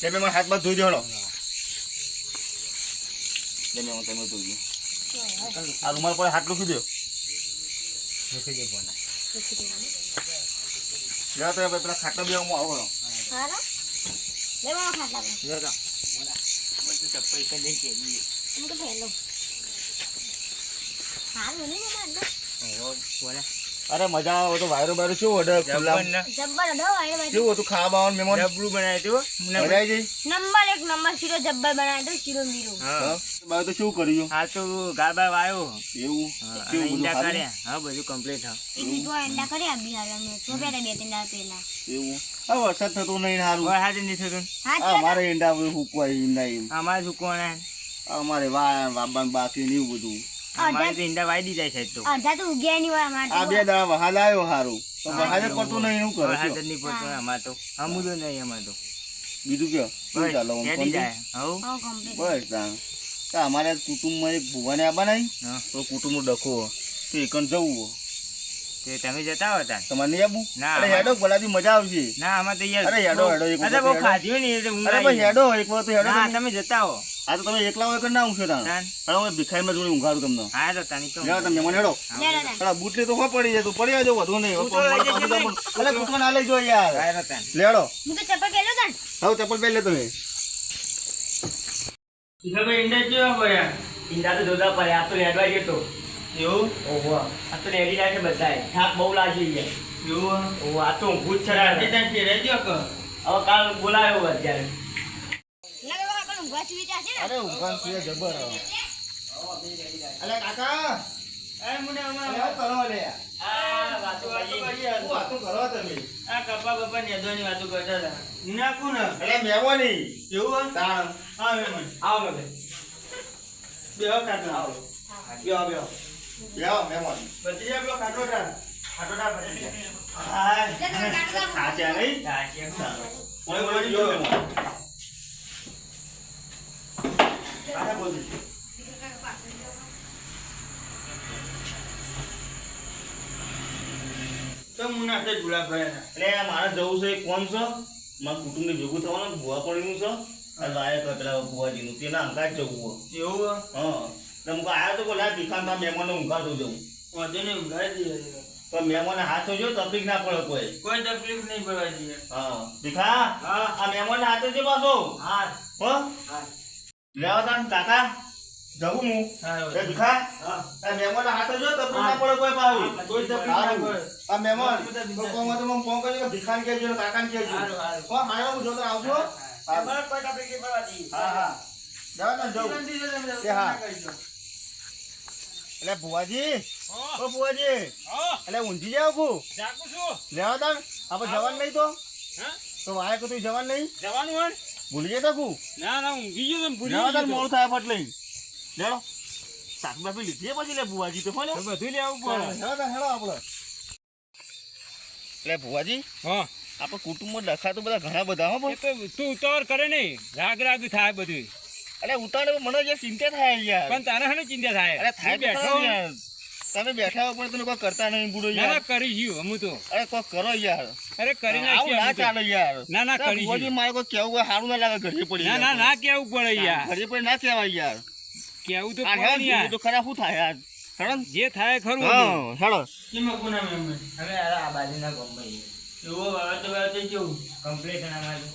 તમે મને હાથ બાદ ધોઈ દેવાનો. તમે હું તમે ધોઈ દો. આ રૂમાલ પર હાથ લૂકી દો. મૂકી દે બોના જા તમે પેલા ખાટલા બે હું આવો. લે મારો ખાટલા જા. બધું ચપ્પલ કે હું તો મમ્મા બોલા. અરે મજા આવે તો વાયરો બાયરો શું ઓર્ડર ખુલ્લા જબ્બર બાજુ હતું ખાવા બાવન મહેમાન? ડબલું બનાવ્યું હતું જઈ નંબર એક નંબર શીરો જબ્બર બનાવ્યો તો શીરો મીરો. હા. બાય તો શું કર્યું? હા તો ગાબા વાયો. એવું? શું અને ઈંડા કર્યા. હા બધું કમ્પ્લીટ હા. અંડા કર્યા બિહાર અમે તો બે ત્રણ દાડા પહેલા. એવું? હા વરસાદ થતો નહીં હારું? હાજર નહીં થતું. અમારે ઈંડા હુકવાય ઈંડા એમ. અમારે હુકવાના. અમારે વા વાબાન બાકી ને એવું બધું. અમારે કુટુંબ કુટુંબમાં એક ભુવાને આવવા તો કુટુંબ નો ડખો. તો એકન જવું તે તમે જતા હો તાન તમારે નહીં આબુ ના, હેડો ભલાથી મજા આવશે. ના આમાં તો યાર અરે હેડો, હેડો, એક અરે વખત ખાધ્યું નહીં એટલે અરે આવી ભાઈ ગઈ. હેડો એક વાર તો હેડો તમે. તમે જતા હો. આ તો તમે એકલા હોય કે ના ઊંઘશો તાણ? તાન અરે હું ભિખારીમાં જોડે ઊંઘાડું તમને. હા તો તાની તો જાઓ તમે મને હેડો. લે લે લે. અરે બૂટ લે તો હો પડી જાય તું પડી આવજો વધુ નહીં. અરે કૂતરો ના લઈ જો યાર. હા તો તાન લેડો હું તો ચપ્પલ પહેલો તાન હા ચપ્પલ પહેરી લે તમે. ઈંડા કેવા પડ્યા ઈંડા તો જોતા પડ્યા. આ તો લેડવા જતો એવું? ઓહો. આ તો લેડી જાય છે બધાય થાક બહુ લાગી ગયા એવું? ઓહો આ તો ભૂત છરા હવે કાલ બોલાયો અત્યારે છે અરે ઊંઘાન છે જબર અલે કાકા. એ મને અમાર કરો લે? આ વાતો વાતો કરો તમે? આ કપા બપ્પા નેદવાની વાતો કરતા હતા મુના કોણ અલે મેવાની એવું તાણ. હા મેમન આવો બે બેહો કાકા આવો બેહો બેહો બેહો મેવાની બધી જાય પેલો ખાટો ટા ખાટો ટા હા સાચા નહીં. સાચા કોઈ બોલો જો. તો મુના તે ગુલાબ ભાઈ એટલે મારે જવું છે કોણ છે. મારા કુટુંબને ભેગું થવાનું ભુવા પડીનું છે. લાયક પેલા ભુવાજીનું તેના અંગાજ જવું એવું હા. એટલે આવ્યો તો બોલા ભીખાનતા મહેમાનને ઊંઘાડતો જવું. વાંધો નહીં ઊંઘાડી દઈએ તો મહેમાનને હાથો જો તકલીફ ના પડે કોઈ. કોઈ તકલીફ નહીં પડવા દઈએ હા. ભીખા હા. આ મહેમાનને હાથો છે પાછો. હા? હા લેવા કાકા. જવું હું. એ ભીખા? આ મહેમાનને હાથો જો તકલીફ ના પડે કોઈ. આ તો કોમાં તો કે ભીખાને ને કાકાને કહેજો. હારું, હારું. હો આવજો. કોઈ જવું. હા. એટલે ભુવાજી? ઓ ભુવાજી. એટલે ઊંઘી જાવ કુ જાગું છું. લેવા આપણે જવાનું નહીં તો? તો વાય કો તું જવાનું નહીં? જવાનું હોય? ભૂલી જતા કુ? ના ના ઊંઘી ગયો તમે ભૂલી તાન ગયો મોડું થાય ફટ લઈ લેડો શાકભાજી લીધી પછી લે ભુવાજી તો ફોલે તો લે આવું પડે. હેડો તાન હેડો આપણે એટલે ભુવાજી હા. આપણે કુટુંબમાં ડખા તો બધા ઘણા બધા હો તું ઉતાવળ કરે નહીં રાગ રાગ થાય બધું એટલે ઉતાવળ મને જે ચિંતા થાય યાર. પણ તારે હને ચિંતા થાય. અરે થાય બેઠો તમે બેઠા હો પણ તમે કોઈ કરતા નહીં બુડો યાર. ના કરી ગયું અમુ તો. અરે કોઈ કરો યાર. અરે કરી આવું ના ચાલે યાર. ના ના કરી ભુવાજી મારે કોઈ કેવું કોઈ સારું ના લાગે ઘરે પડી ના ના ના કેવું પડે યાર. ઘરે પડી ના કહેવાય યાર. કેવું તો આ પડે યાર. તો ખરા શું થાય યાર? હેડો. જે થાય ખરું. હા હેડો. હવે આ બાજુના ગોમ્બઈ એવું હવે તો હવે તો કેવું કમ્પ્લીટ અમારે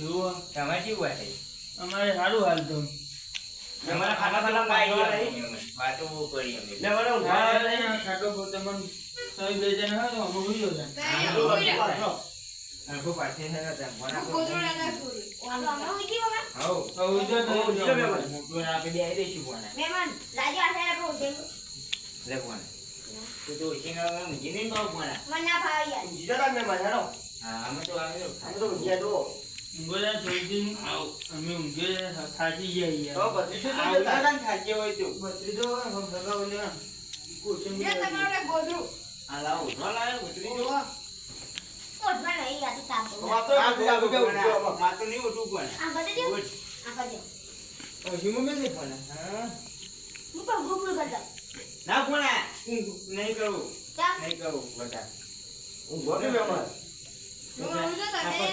એવો તમારે કેવું હોય અમારે સારું હાલ પાઈ વાતો બહુ કરી એટલે. મને સહી હોય તો અમે આખો પાછે ને મને તો મોટો આપી દે આવી દઈશું કોને મહેમાન, લાજો આ સાઈડ આપણું ઊંઘેલું. લે કોને તું તો ઉઠીને હવે ઊંઘી કોને મને ના ભાવે યાર. જીજા તમે મજા હા અમે તો આવે અમે તો દો ઊંઘોલા અમે ઊંઘે થાકી ગયા તો બધી આ હોય તો. બત્રીજો ભગાવો લે લે તમારું એક ગોદડું. આ લાવો ઉઠવા લાયો ઉતરી જો નહીં, આ તો તાપ બહુ. વાત તો આગળ આગળ આગળ. નહીં ઉઠવું આ બધે? આ બધે. હિમો મેં નહીં કોને હા? હું પણ ગુગળ કરતો. ના કોને નહીં કરું નહીં કરું બધા. ઊંઘો કે મહેમાન? હું તો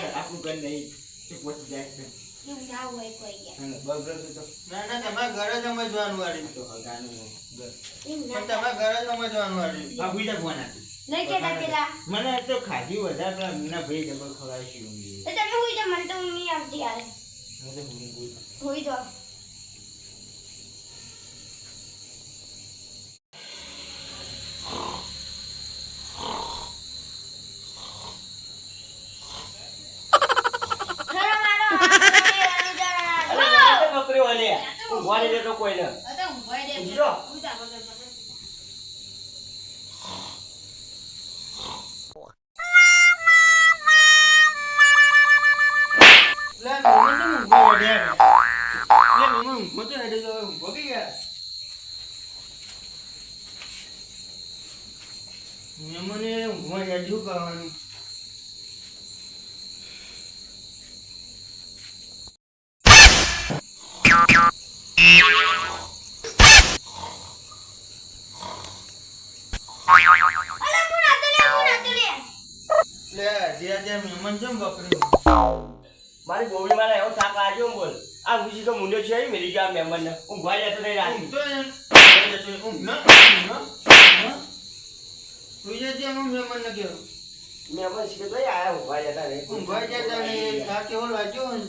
આપણું ઘર નહીં. તે પહોંચી જાય છે એવું ના હોય કોઈ યાર બગડો તો ના ના તમારે ઘરે સમજવાનું વાળી. તો હગાનું પણ તમારે ઘરે સમજવાનું વાળી. આ હુઈ ફોન આપી. નહીં કેતા પેલા. મને તો ખાધી વધારે મીના ભાઈ જબર ખવડાવી છે તો તમે મને તો મમ્મી આવતી યાર. હું તો ઊંઘવા કરવાની હું હું મારી બોબડી મારે એવો થાક લાગ્યો બોલ. આ ગુજી તો મુંડો છે મેરી ગયા મહેમાન ને ઊંઘવા જતો નહીં રાતી ઊંઘતો ને ઊંઘ ના ઊંઘ ના ઊંઘ ના તું જે ત્યાં હું મેમન ને કહેવું મહેમાન છે તો આયા ઊભા જતા રે ઊભા જતા ને થાક એવો લાગ્યો ને.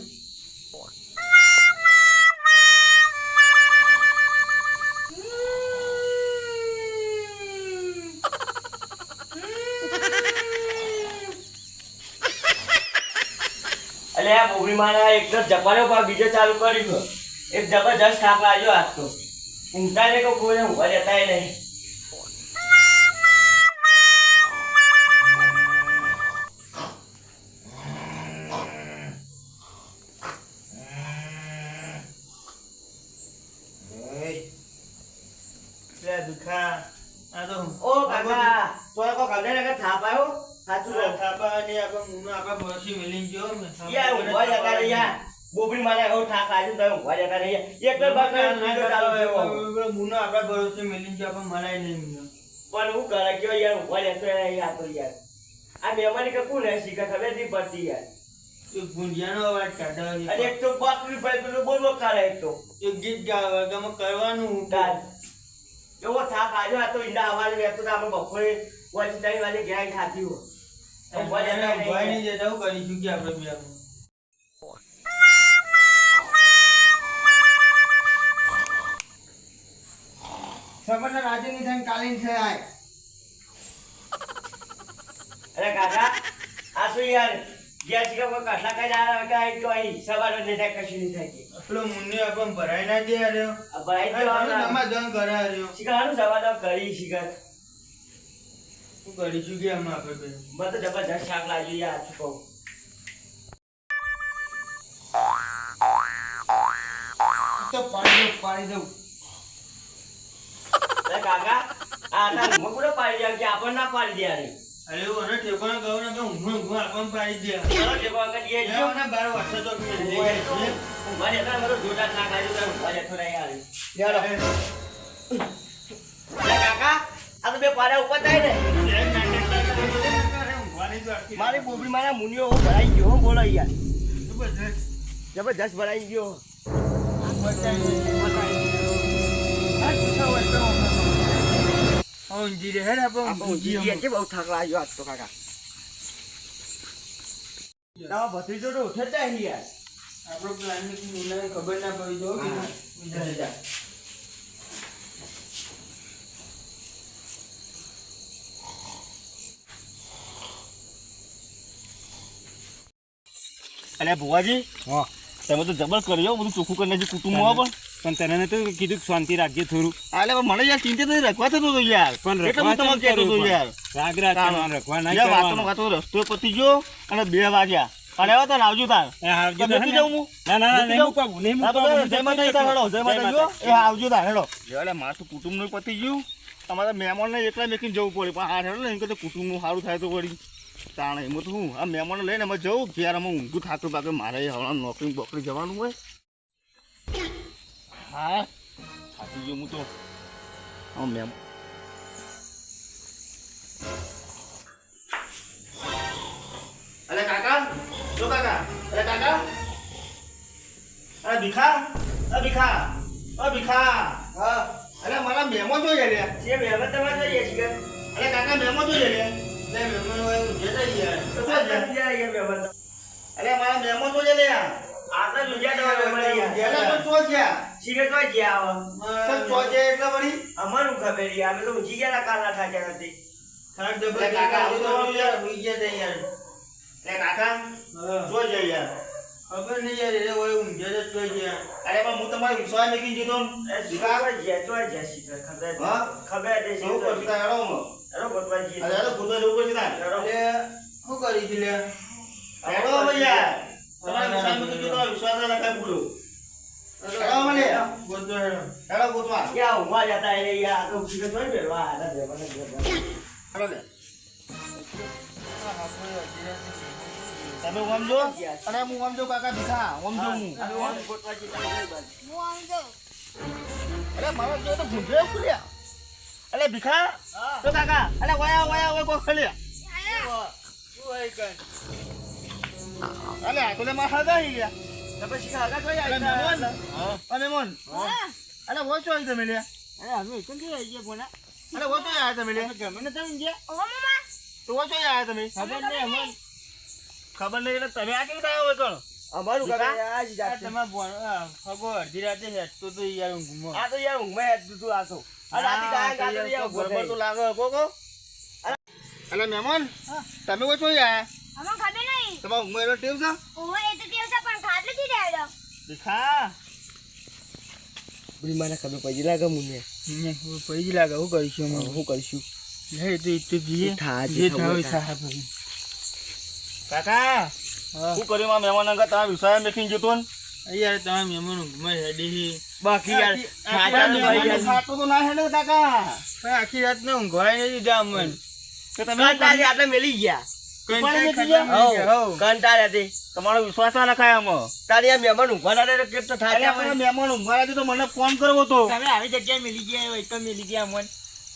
એટલે આ બોબડી મારા એક તો જપાનો ભાગ બીજો ચાલુ કર્યું. એક જબરજસ્ત થાક લાગ્યો આજ તો. ઊંઘતા ને કોઈ ઊંઘવા જતા નહીં. મારે એવો લાગ્યો તો ઊંઘવા જતા નહીં એક જ ભાગ ચાલુ થયો મુનો આપણા ભરોસે મેલીને ગયો આપણે મરાય નહીં મુનો પણ હું કરે? કયો યાર ઊંઘવા જતો નહીં તો યાર. આ મહેમાન કે કોણ હે ખબર નહીં પડતી યાર. એક અવાજ કાઢવાનો. અને એક તો બાકરી ભાઈ પેલું બોલ બોલ કરે એક તો. એક ગીત ગાવા ગમે કરવાનું તાર. એવો થાક આવ્યો આ તો ઈંડા અવાજ તો આપણે બપોરે વચ્ચે ત્રણ વાગે ઘેર ખાધી હોય જતા નહીં નહીં જતા હું કરીશું કે આપણે બે આપણે? આજે નહીં થાય ને કાલે નહીં થાય અરે કાકા આ શું યાર? ગેસ શીખે કોઈ કસા કઈ જાય આઈ તો આઈ સવારે ને થાય કશું નહીં થાય. કે. પેલો મુન્ને આપણને ભરાઈ ના દે આર્યો આ ભાઈ તો આમ- જણ કરે હાર્યો શિકારનું સવારે કરી શિકાર શું કરીશું કે આમાં આપણે બે? મને તો જબરજસ્ત શાક લાગ્યું યાર શું કહું. તો પાડી દઉં પાડી દઉં. કાકા આ ના પાડી જાય કે આપણને ના પાડી દે યાર અરે એવું અને ગયો ને કે ઊંઘ ઊંઘ આપણને પાડી દે ચાલો ટેકો આગળ જઈએ. છીએ. ને બાર વાગશે તો કાકા આ બે પાડા ઉપર થાય ને. મારી બોબડી મારા મુનિયો ભરાઈ ગયો હો, બોલો યાર. જબરજસ્ત. ભરાઈ ગયો ઊંઘી રે આપણે આપણે ઊંઘી ગયા છે, બહુ થાક લાગ્યો આજ તો કાકા ભત્રીજો તો ઉઠે જ નહીં યાર આપણો પ્લાનની ખબર ના પડી જો કે હા. જા, જા. અલ્યા ભુવાજી હા. તમે તો જબર કર્યો બધું ચોખ્ખું કરીને કુટુંબ પણ પણ તને તો કીધું શાંતિ રાખજે થોડું. આલે મને યાર ચિંતા નથી રાખવા થતો હતો યાર. પણ એટલે હું તમને કહેતો હતો યાર. રાગ રાગ રાખવા નહીં યાર વાતનો વાતો રસ્તો પતી ગયો અને બે વાગ્યા. અને હવે તાર આવજો તાર. આવજો તો તો મૂકી હે? ને? ના ના ના, નહીં? મૂકવું, નહીં હા, મૂકવું, જય માતા તાર હેડો, જય માતા જો. એ આવજો તાર હેડો. એટલે મારે કુટુંબનું પતી ગયું. તમારે મહેમાનને એકલા મેકીને જવું પડે. પણ હા હેડો ને એમ કે કુટુંબનું સારું થાય તો વળી. તાણે એમાં તો હું આ મહેમાન લઈને અમે જવું ઘેર અમે ઊંઘું થાતું બાકી મારે હવે નોકરી બોકરી જવાનું હોય. હા? થાકી ગયો હું તો. હા મેમ અરે કાકા શું કાકા અરે કાકા. ભીખા અ ભીખા અ ભીખા. હા. અરે મારા મેમો જોઈએ લે જે તમારે જોઈએ છે અરે કાકા મેમો જોઈએ લે લે ગયા. તો છે? જાય અરે મારા મેમો જોઈએ લે આપણે દુનિયા દવા અરે અહીંયા પણ તો છે તો ગયા આવા છે એટલે વળી? અમારું ખબર યાર અમે તો ઊંચી ગયા કાલના થાક્યા નથી થાક લે જબર કાકા, કાકા તો યાર ઊંઘી ગયા તે યાર. લે કાકા? હા. જો યાર. ખબર નહીં યાર એટલે હોય ઊંઘે જ તો ગયા. અરે પણ હું તમારી વિશ્વાસ મેકીને જીતો જ્યાં તો જ્યાં શીખે ખબર હા? ખબર દે શું કરશું તારે હેડો હું. અરે ગોતવાજી. અરે હેડો ભૂતો જવું પડશે તારે. એટલે શું કરી હતી લે હેડો ભૈયા તમારા વિશ્વાસ મેકીને જીતો? વિશ્વાસ ના કાઈ ભૂલો. તમે સમજો અને હું સમજો કાકા ભીખા સમજો હું અરે મારો જો તો ભૂંડે ખુલ્યા અલે ભીખા તો કાકા અલે વયા વયા વયા કો ખલ્યા અલે આ તો માર હગા હી ગયા તમે આવ્યા અલે વો છો આવી તમે લે. અરે અમે એકમ કે આવી ગયા વો છો આયા તમે લે. ગમે તમે જે ઓ મમ્મા. તો વો છો આયા તમે. ખબર નહીં અમન ખબર નહીં એટલે તમે આ કેમ આવ્યો હોય કોણ? અમારું શીખા? ખબર આજ જાતે. અડધી રાતે હેઠતો તો યાર ઊંઘમાં. આ તો યાર ઊંઘમાં હેડ દીધું આ તો. આ તો યાર બરોબર તો લાગે કો કો અલે તમે વો છો ખબર નહીં તમારા ઊંઘમાં એનો ટેવ છે? ઓહો એ તો દેડો ભીખા પેલી ખબર પડી લાગે મુને. પૈજી લાગે શું કરીશું અમે શું કરીશું? હે તો તો જઈએ. થાય જે થાય એ કાકા શું કર્યું માં મહેમાન અંગત તમે વિશ્વાસ મેકીને જતો ને? યાર તમે મહેમાન હેડી બાકી યાર આખી ખાતા રાત તો ના હેડે કાકા. આખી રાત ને ઊંઘવાય નહીં દીધા અમને. કે તમે આટલે મેલી ગયા? તમારો વિશ્વાસ ના રખાય આમાં. તારી આ મહેમાન ઊંઘવા રહે કેટલો અરે થાક્યા આપણે હોય. તો મને ફોન કરવો તો. તમે આવી જગ્યાએ મિલી ગયા હોય તો મિલી ગયા અમને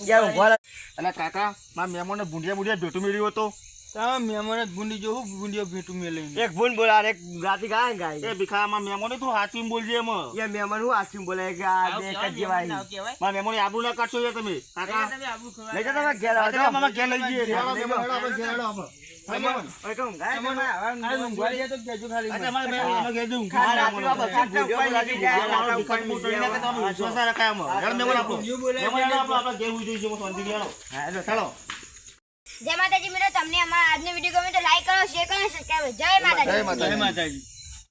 યાર ઊંઘવા અને કાકા મારા મહેમાનને ભૂંડિયા ભૂંડિયા ભેટું મેળ્યો હતો? તમે મહેમાન જ ભૂંડી જો હું ભેટું મેલે એક ભૂન બોલા એક ગાતી ગાય ગાય. એ ભીખા મારા મહેમાને તું હાચવીને બોલજે એમાં. મહેમાન હું આખી બોલે? કે આ બે. મારા મહેમાનની આબરૂ ના કાઢશો યાર તમે. કાકા. લઈ ઘેર. ઘેર લઈ જઈએ. આપણે જાય માતાજી મિત્રો તમને અમારા આજનો વીડિયો ગમે તો લાઈક કરો શેર કરો સબસ્ક્રાઈબ જય માતાજી જય માતાજી. જય માતાજી